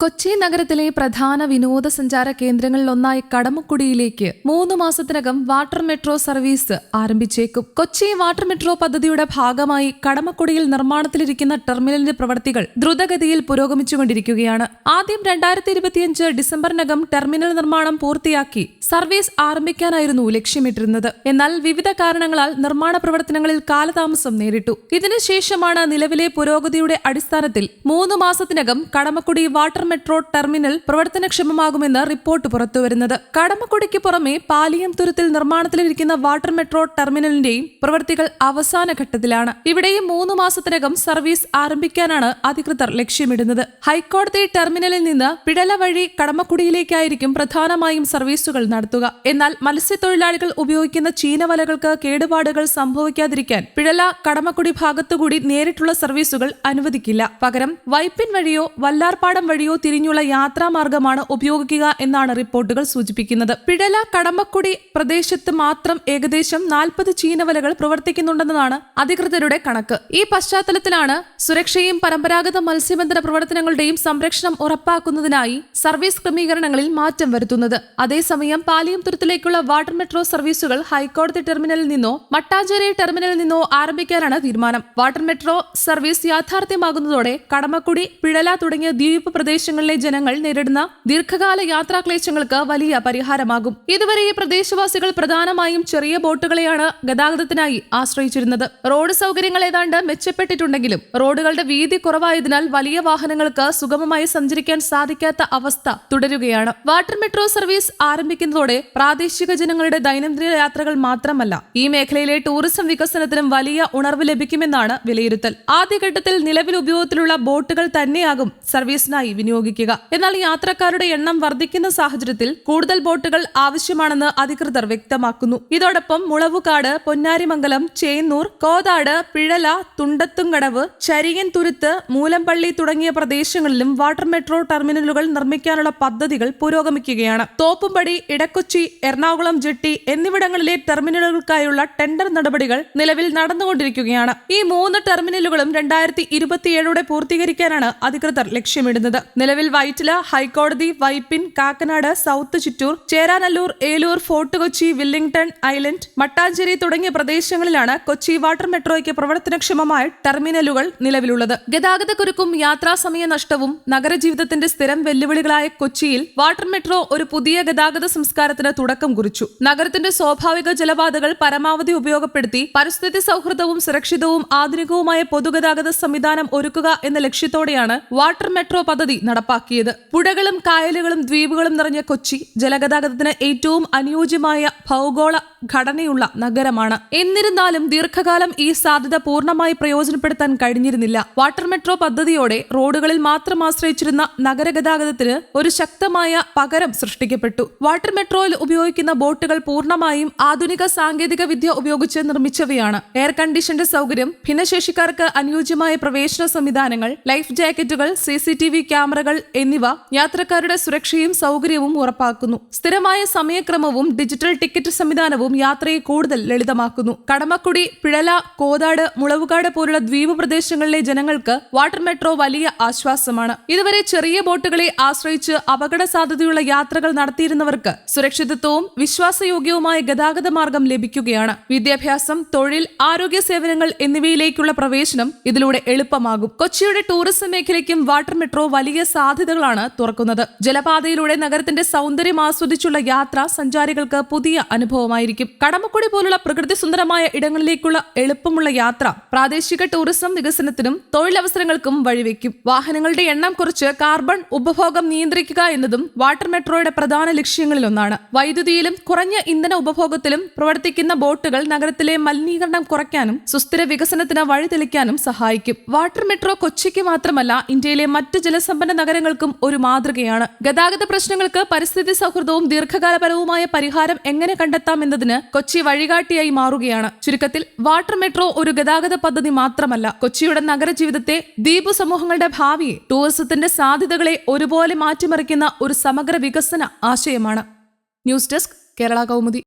കൊച്ചി നഗരത്തിലെ പ്രധാന വിനോദസഞ്ചാര കേന്ദ്രങ്ങളിലൊന്നായ കടമക്കുടിയിലേക്ക് മൂന്ന് മാസത്തിനകം വാട്ടർ മെട്രോ സർവീസ് ആരംഭിച്ചേക്കും. കൊച്ചി വാട്ടർ മെട്രോ പദ്ധതിയുടെ ഭാഗമായി കടമക്കുടിയിൽ നിർമ്മാണത്തിലിരിക്കുന്ന ടെർമിനലിന്റെ പ്രവൃത്തികൾ ദ്രുതഗതിയിൽ പുരോഗമിച്ചുകൊണ്ടിരിക്കുകയാണ്. ആദ്യം രണ്ടായിരത്തി ഇരുപത്തിയഞ്ച് ഡിസംബറിനകം ടെർമിനൽ നിർമ്മാണം പൂർത്തിയാക്കി സർവീസ് ആരംഭിക്കാനായിരുന്നു ലക്ഷ്യമിട്ടിരുന്നത്. എന്നാൽ വിവിധ കാരണങ്ങളാൽ നിർമ്മാണ പ്രവർത്തനങ്ങളിൽ കാലതാമസം നേരിട്ടു. ഇതിനുശേഷമാണ് നിലവിലെ പുരോഗതിയുടെ അടിസ്ഥാനത്തിൽ മൂന്ന് മാസത്തിനകം കടമക്കുടി വാട്ടർ മെട്രോ ടെർമിനൽ പ്രവർത്തനക്ഷമമാകുമെന്ന് റിപ്പോർട്ട് പുറത്തുവരുന്നത്. കടമക്കുടിക്ക് പുറമെ പാലിയം തുരുത്തിൽ നിർമ്മാണത്തിലിരിക്കുന്ന വാട്ടർ മെട്രോ ടെർമിനലിന്റെയും പ്രവൃത്തികൾ അവസാന ഘട്ടത്തിലാണ്. ഇവിടെയും മൂന്ന് മാസത്തിനകം സർവീസ് ആരംഭിക്കാനാണ് അധികൃതർ ലക്ഷ്യമിടുന്നത്. ഹൈക്കോടതി ടെർമിനലിൽ നിന്ന് പിടല വഴി കടമക്കുടിയിലേക്കായിരിക്കും പ്രധാനമായും സർവീസുകൾ നടത്തുക. എന്നാൽ മത്സ്യത്തൊഴിലാളികൾ ഉപയോഗിക്കുന്ന ചീനവലകൾക്ക് കേടുപാടുകൾ സംഭവിക്കാതിരിക്കാൻ പിഴല കടമക്കുടി ഭാഗത്തുകൂടി നേരിട്ടുള്ള സർവീസുകൾ അനുവദിക്കില്ല. പകരം വൈപ്പിൻ വഴിയോ വല്ലാർപാടം വഴിയോ തിരിഞ്ഞുള്ള യാത്രാമാർഗമാണ് ഉപയോഗിക്കുക എന്നാണ് റിപ്പോർട്ടുകൾ സൂചിപ്പിക്കുന്നത്. പിടല കടമ്പക്കുടി പ്രദേശത്ത് മാത്രം ഏകദേശം നാൽപ്പത് ചീനവലകൾ പ്രവർത്തിക്കുന്നുണ്ടെന്നതാണ് അധികൃതരുടെ കണക്ക്. ഈ പശ്ചാത്തലത്തിലാണ് സുരക്ഷയും പരമ്പരാഗത മത്സ്യബന്ധന പ്രവർത്തനങ്ങളുടെയും സംരക്ഷണം ഉറപ്പാക്കുന്നതിനായി സർവീസ് ക്രമീകരണങ്ങളിൽ മാറ്റം വരുത്തുന്നത്. അതേസമയം പാലിയം തുരുത്തിലേക്കുള്ള വാട്ടർ മെട്രോ സർവീസുകൾ ഹൈക്കോടതി ടെർമിനലിൽ നിന്നോ മട്ടാഞ്ചേരി ടെർമിനലിൽ നിന്നോ ആരംഭിക്കാനാണ് തീരുമാനം. വാട്ടർ മെട്രോ സർവീസ് യാഥാർത്ഥ്യമാകുന്നതോടെ കടമക്കുടി പിഴല തുടങ്ങിയ ദ്വീപ് പ്രദേശങ്ങളിലെ ജനങ്ങൾ നേരിടുന്ന ദീർഘകാല യാത്രാക്ലേശങ്ങൾക്ക് വലിയ പരിഹാരമാകും. ഇതുവരെ ഈ പ്രദേശവാസികൾ പ്രധാനമായും ചെറിയ ബോട്ടുകളെയാണ് ഗതാഗതത്തിനായി ആശ്രയിച്ചിരുന്നത്. റോഡ് സൗകര്യങ്ങൾ ഏതാണ്ട് മെച്ചപ്പെട്ടിട്ടുണ്ടെങ്കിലും റോഡുകളുടെ വീതി കുറവായതിനാൽ വലിയ വാഹനങ്ങൾക്ക് സുഗമമായി സഞ്ചരിക്കാൻ സാധിക്കാത്ത അവസ്ഥ തുടരുകയാണ്. വാട്ടർ മെട്രോ സർവീസ് ആരംഭിക്കുന്നതോടെ പ്രാദേശിക ജനങ്ങളുടെ ദൈനംദിന യാത്രകൾ മാത്രമല്ല ഈ മേഖലയിലെ ടൂറിസം വികസനത്തിനും വലിയ ഉണർവ് ലഭിക്കുമെന്നാണ് വിലയിരുത്തൽ. ആദ്യഘട്ടത്തിൽ നിലവിൽ ഉപയോഗത്തിലുള്ള ബോട്ടുകൾ തന്നെയാകും സർവീസിനായി വിനിയോഗിക്കുക എന്നാൽ യാത്രക്കാരുടെ എണ്ണം വർദ്ധിക്കുന്ന സാഹചര്യത്തിൽ കൂടുതൽ ബോട്ടുകൾ ആവശ്യമാണെന്ന് അധികൃതർ വ്യക്തമാക്കുന്നു. ഇതോടൊപ്പം മുളവുകാട് പൊന്നാരിമംഗലം ചേന്നൂർ കോതാട് പിഴല തുണ്ടത്തുംകടവ് ചരിയൻ തുരുത്ത് മൂലമ്പള്ളി തുടങ്ങിയ പ്രദേശങ്ങളിലും വാട്ടർ മെട്രോ ടെർമിനലുകൾ നിർമ്മിക്കാനുള്ള പദ്ധതികൾ പുരോഗമിക്കുകയാണ്. തോപ്പുംപടി ഇടക്കൊച്ചി എറണാകുളം ജെട്ടി എന്നിവിടങ്ങളിലെ ടെർമിനലുകൾക്കായുള്ള ടെൻഡർ നടപടികൾ നിലവിൽ നടന്നുകൊണ്ടിരിക്കുകയാണ്. ഈ മൂന്ന് ടെർമിനലുകളും രണ്ടായിരത്തി ഇരുപത്തിയേഴോടെ പൂർത്തീകരിക്കാനാണ് അധികൃതർ ലക്ഷ്യമിടുന്നത്. നിലവിൽ വൈറ്റില ഹൈക്കോടതി Vypin Kakkanad south Chittoor Cheranallur Eloor fort Kochi Willingdon island Mattancherry തുടങ്ങിയ പ്രദേശങ്ങളിലാണ് കൊച്ചി വാട്ടർ മെട്രോയ്ക്ക് പ്രവർത്തനക്ഷമമായ ടെർമിനലുകൾ നിലവിലുള്ളത്. ഗതാഗതക്കുരുക്കും യാത്രാസമയ നഷ്ടവും നഗരജീവിതത്തിന്റെ സ്ഥിരം വെല്ലുവിളികളായ കൊച്ചിയിൽ വാട്ടർ മെട്രോ ഒരു പുതിയ ഗതാഗത സംസ്കാരത്തിന് തുടക്കം കുറിച്ചു. നഗരത്തിന്റെ സ്വാഭാവിക ജലപാതകൾ പരമാവധി ഉപയോഗപ്പെടുത്തി പരിസ്ഥിതി സൗഹൃദവും സുരക്ഷിതവും ആധുനികവുമായ പൊതുഗതാഗത സംവിധാനം ഒരുക്കുക എന്ന ലക്ഷ്യത്തോടെയാണ് വാട്ടർ മെട്രോ പദ്ധതി നടപ്പാക്കിയത്. പുഴകളും കായലുകളും ദ്വീപുകളും നിറഞ്ഞ കൊച്ചി ജലഗതാഗതത്തിന് ഏറ്റവും അനുയോജ്യമായ ഭൗഗോള ഘടനയുള്ള നഗരമാണ്. എന്നിരുന്നാലും ദീർഘകാലം ഈ സാധ്യത പൂർണമായി പ്രയോജനപ്പെടുത്താൻ കഴിഞ്ഞിരുന്നില്ല. വാട്ടർ മെട്രോ പദ്ധതിയോടെ റോഡുകളിൽ മാത്രം ആശ്രയിച്ചിരുന്ന നഗരഗതാഗതത്തിന് ഒരു ശക്തമായ പകരം സൃഷ്ടിക്കപ്പെട്ടു. വാട്ടർ മെട്രോയിൽ ഉപയോഗിക്കുന്ന ബോട്ടുകൾ പൂർണമായും ആധുനിക സാങ്കേതിക വിദ്യ ഉപയോഗിച്ച് നിർമ്മിച്ചവയാണ്. എയർ കണ്ടീഷന്റെ സൗകര്യം ഭിന്നശേഷിക്കാർക്ക് അനുയോജ്യമായ പ്രവേശന സംവിധാനങ്ങൾ ലൈഫ് ജാക്കറ്റുകൾ സി വി ക്യാമറകൾ എന്നിവ യാത്രക്കാരുടെ സുരക്ഷയും സൗകര്യവും ഉറപ്പാക്കുന്നു. സ്ഥിരമായ സമയക്രമവും ഡിജിറ്റൽ ടിക്കറ്റ് സംവിധാനവും യാത്രയെ കൂടുതൽ ലളിതമാക്കുന്നു. കടമക്കുടി പിഴല കോതാട് മുളവുകാട് പോലുള്ള ദ്വീപ് പ്രദേശങ്ങളിലെ ജനങ്ങൾക്ക് വാട്ടർ മെട്രോ വലിയ ആശ്വാസമാണ്. ഇതുവരെ ചെറിയ ബോട്ടുകളെ ആശ്രയിച്ച് അപകട സാധ്യതയുള്ള യാത്രകൾ നടത്തിയിരുന്നവർക്ക് സുരക്ഷിതത്വവും വിശ്വാസയോഗ്യവുമായ ഗതാഗത മാർഗം ലഭിക്കുകയാണ്. വിദ്യാഭ്യാസം തൊഴിൽ ആരോഗ്യ സേവനങ്ങൾ എന്നിവയിലേക്കുള്ള പ്രവേശനം ഇതിലൂടെ എളുപ്പമാകും. കൊച്ചിയുടെ ടൂറിസം മേഖലയ്ക്കും വാട്ടർ മെട്രോ വലിയ സാധ്യതകളാണ് തുറക്കുന്നത്. ജലപാതയിലൂടെ നഗരത്തിന്റെ സൗന്ദര്യം ആസ്വദിച്ചുള്ള യാത്ര സഞ്ചാരികൾക്ക് പുതിയ അനുഭവമായിരിക്കും. കടമക്കുടി പോലുള്ള പ്രകൃതി സുന്ദരമായ ഇടങ്ങളിലേക്കുള്ള എളുപ്പമുള്ള യാത്ര പ്രാദേശിക ടൂറിസം വികസനത്തിനും തൊഴിലവസരങ്ങൾക്കും വഴിവെക്കും. വാഹനങ്ങളുടെ എണ്ണം കുറച്ച് കാർബൺ ഉപഭോഗം നിയന്ത്രിക്കുക എന്നതും വാട്ടർ മെട്രോയുടെ പ്രധാന ലക്ഷ്യങ്ങളിലൊന്നാണ്. വൈദ്യുതിയിലും കുറഞ്ഞ ഇന്ധന ഉപഭോഗത്തിലും പ്രവർത്തിക്കുന്ന ബോട്ടുകൾ നഗരത്തിലെ മലിനീകരണം കുറയ്ക്കാനും സുസ്ഥിര വികസനത്തിന് വഴിതെളിക്കാനും സഹായിക്കും. വാട്ടർ മെട്രോ കൊച്ചിക്ക് മാത്രമല്ല ഇന്ത്യയിലെ മറ്റ് ജലസമ്പന്ന നഗരങ്ങൾക്കും ഒരു മാതൃകയാണ്. ഗതാഗത പ്രശ്നങ്ങൾക്ക് പരിസ്ഥിതി സൗഹൃദവും ദീർഘകാലപരവുമായ പരിഹാരം എങ്ങനെ കണ്ടെത്താം എന്നതിന് കൊച്ചി വഴികാട്ടിയായി മാറുകയാണ്. ചുരുക്കത്തിൽ വാട്ടർ മെട്രോ ഒരു ഗതാഗത പദ്ധതി മാത്രമല്ല കൊച്ചിയുടെ നഗരജീവിതത്തെ ദ്വീപ് സമൂഹങ്ങളുടെ ഭാവിയെ ടൂറിസത്തിന്റെ സാധ്യതകളെ ഒരുപോലെ മാറ്റിമറിക്കുന്ന ഒരു സമഗ്ര വികസന ആശയമാണ്. News desk Kerala Kaumudi.